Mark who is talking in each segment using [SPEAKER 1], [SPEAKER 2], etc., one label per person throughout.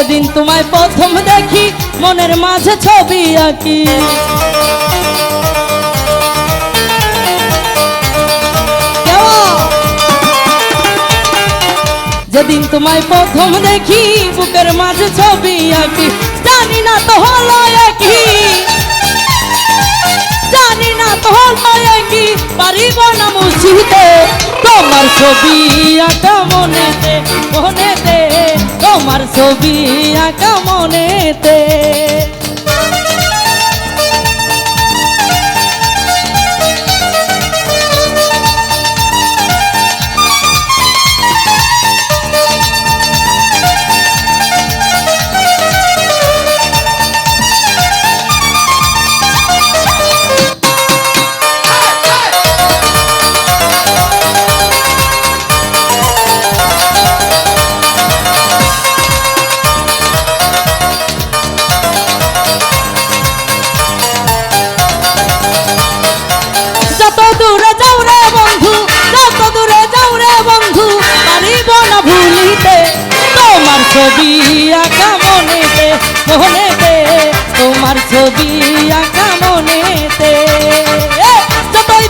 [SPEAKER 1] যেদিন তোমায় প্রথম দেখি, মনের মাঝে ছবি আঁকি? যেদিন তোমায় প্রথম দেখি, বুকের মাঝে ছবি আঁকি। জানি না তো হলো একই। জানি না তো হলো একই। পারিব না মুছিতে তোমার ছবি আঁকা মনেতে মনেতে। তোমার ছবি আঁকা মনেতে। ছবি আঁকা মনেতে মনেতে, তোমার ছবি আঁকা মনেতে। যতই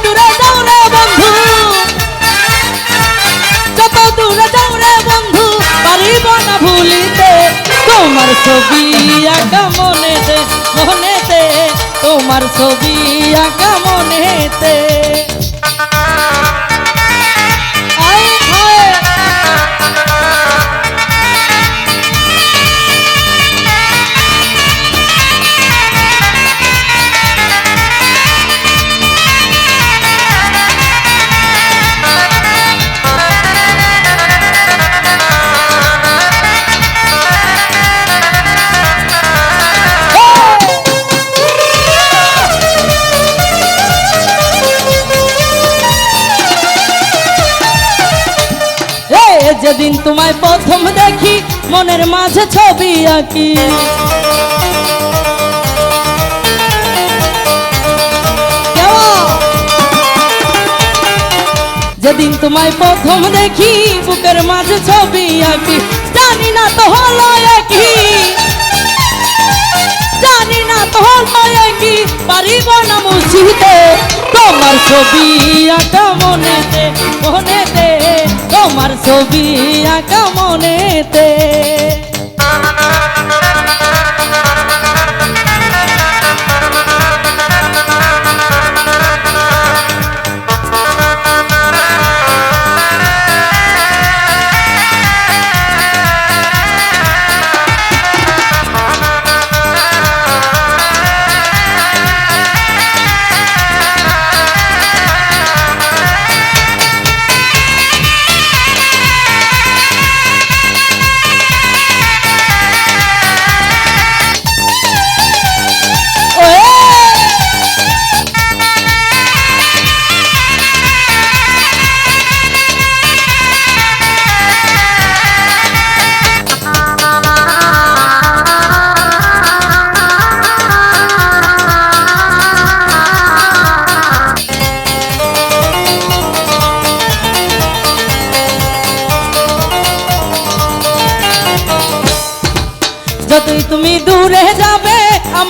[SPEAKER 1] না ভুলিতে। তোমার ছবি আঁকা মনেতে মনেতে, তোমার ছবি আঁকা মনেতে। যেদিন তোমায় প্রথম দেখি, মনের মাঝে ছবি আঁকি। যেদিন তোমায় প্রথম দেখি, বুকের মাঝে ছবি আঁকি। জানি না তো হলো একই। জানি না তো হলো একই। পারিব না মুছিতে তোমার ছবি আঁকা মনেতে মনেতে। তোমার ছবি আঁকা মনেতে।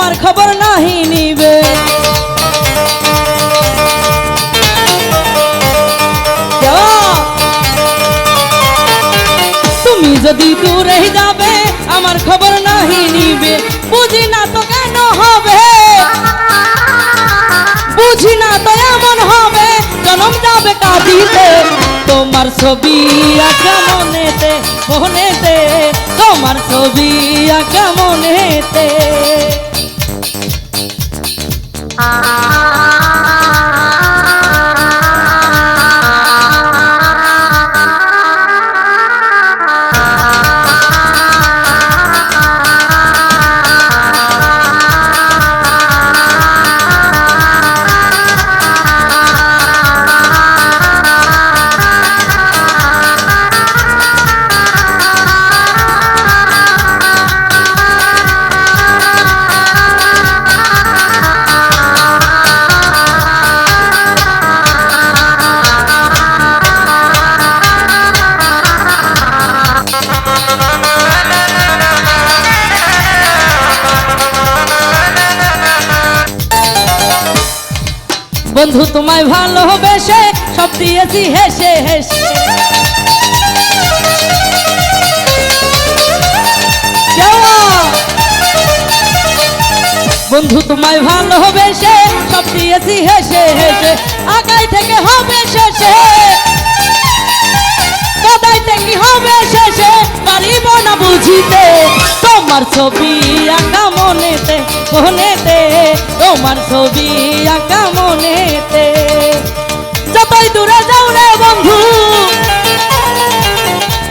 [SPEAKER 1] আমার খবর নাহি নিবে। তুমি যদি দূরে যাবে, আমার খবর নাহি নিবে। বুঝি না তো কেন হবে? বুঝি না তো এমন হবে, জনম যাবে কাঁদিতে। তোমার ছবি আঁকা মনেতে মনেতে, তোমার ছবি আঁকা মনেতে। Ah, ah, ah. বন্ধু, তোমায় ভালোবেসে সব দিয়েছি, হেসে হেসে। বন্ধু, তোমায় ভালোবেসে সব দিয়েছি, হেসে হেসে আগাই থেকে হবে তোমার ছবি আঁকা মনেতে। যতই দূরে যাও রে বন্ধু,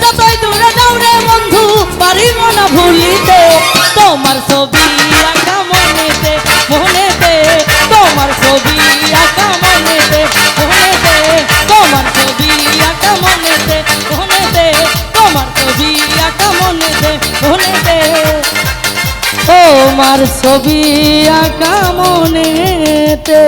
[SPEAKER 1] যতই দূরে যাও রে বন্ধু পারিব না ভুলিতে। তোমার ছবি আঁকা মনেতে মনেতে। তোমার ছবি আঁকা মনেতে মনেতে। তোমার ছবি আঁকা মনেতে মনেতে। তোমার ছবি আঁকা মনেতে মনেতে। আমার ছবি আঁকা মনেতে।